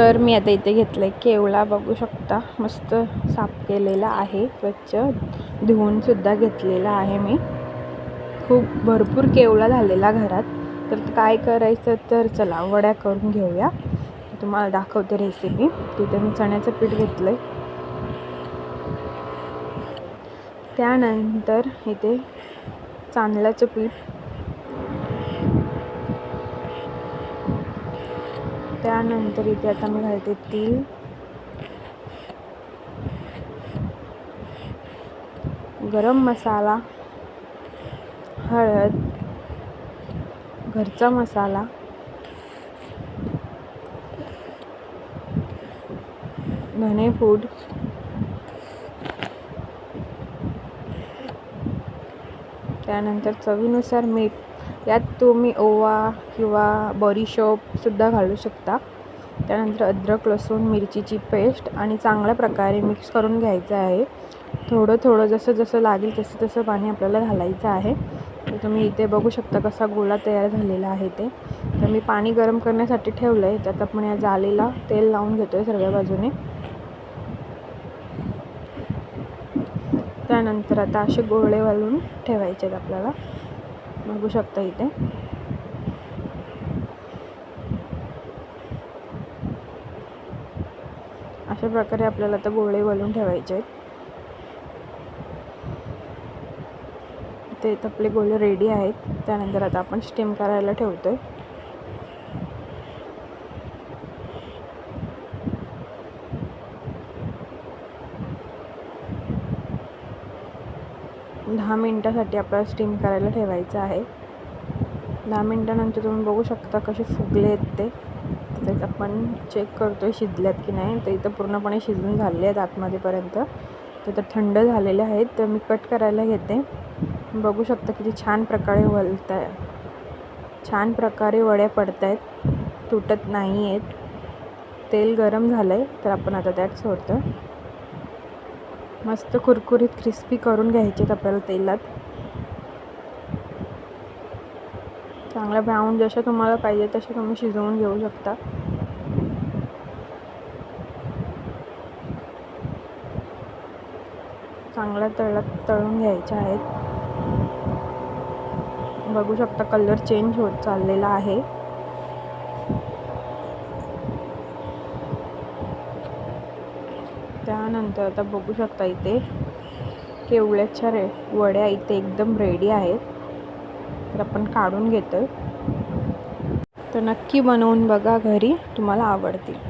तर मी आता इथे घेतलं आहे केवळा बघू शकता. मस्त साफ केलेला आहे स्वच्छ. धुवूनसुद्धा घेतलेला आहे मी. खूप भरपूर केवळा झालेला घरात. तर काय करायचं तर चला वड्या करून घेऊया. तुम्हाला दाखवते रेसिपी तिथे मी चण्याचं पीठ घेतलं आहे त्यानंतर इथे चांदल्याचं पीठ. त्यानंतर इथे आता मी घालते तीळ गरम मसाला हळद घरचा मसाला धनेपूड त्यानंतर चवीनुसार मीठ. यात तुम्ही ओवा किंवा बडीशोपसुद्धा घालू शकता. त्यानंतर अद्रक लसूण मिरचीची पेस्ट आणि चांगल्या प्रकारे मिक्स करून घ्यायचं आहे. थोडं थोडं जसं जसं लागेल तसं तसं पाणी आपल्याला घालायचं आहे. तर तुम्ही इथे बघू शकता कसा गोळा तयार झालेला आहे ते. तर मी पाणी गरम करण्यासाठी ठेवलं आहे त्यात आपण या जालेला तेल लावून घेतो आहे सगळ्या बाजूने. त्यानंतर आता असे गोळे घालून ठेवायचे आहेत आपल्याला. बघू शकता इथे. अशा प्रकारे आपल्याला आता गोळे घालून ठेवायचे आहेत. ते आपले गोळे रेडी आहेत. त्यानंतर आता आपण स्टीम करायला ठेवतो आहे दहा मिनटासाठी आपल्याला स्टीम करायला ठेवायचं आहे. दहा मिनटानंतर तुम्ही बघू शकता कसे फुगले आहेत ते. त्यात आपण चेक करतो आहे शिजल्यात की नाही. तर इथं पूर्णपणे शिजून झालेले आहेत आतमध्येपर्यंत. तर थंड झालेले आहेत. तर मी कट करायला घेते. बघू शकता किती छान प्रकारे वलत आहे छान प्रकारे वड्या पडत आहेत तुटत नाही आहेत तेल गरम झालं आहे तर आपण आता त्यात सोडतो. मस्त कुरकुरीत क्रिस्पी करून घ्यायचे आपल्याला तेलात. चांगला ब्राऊन जशा तुम्हाला पाहिजे तशा तुम्ही शिजवून घेऊ शकता. चांगल्या तळत तळून घ्यायच्या आहेत. बघू शकता कलर चेंज होत चाललेला आहे. त्यानंतर आता बघू शकता इथे केवळ्याच्या रे वड्या इथे एकदम रेडी आहेत. तर आपण काढून घेतो तर नक्की बनवून बघा घरी तुम्हाला आवडतील.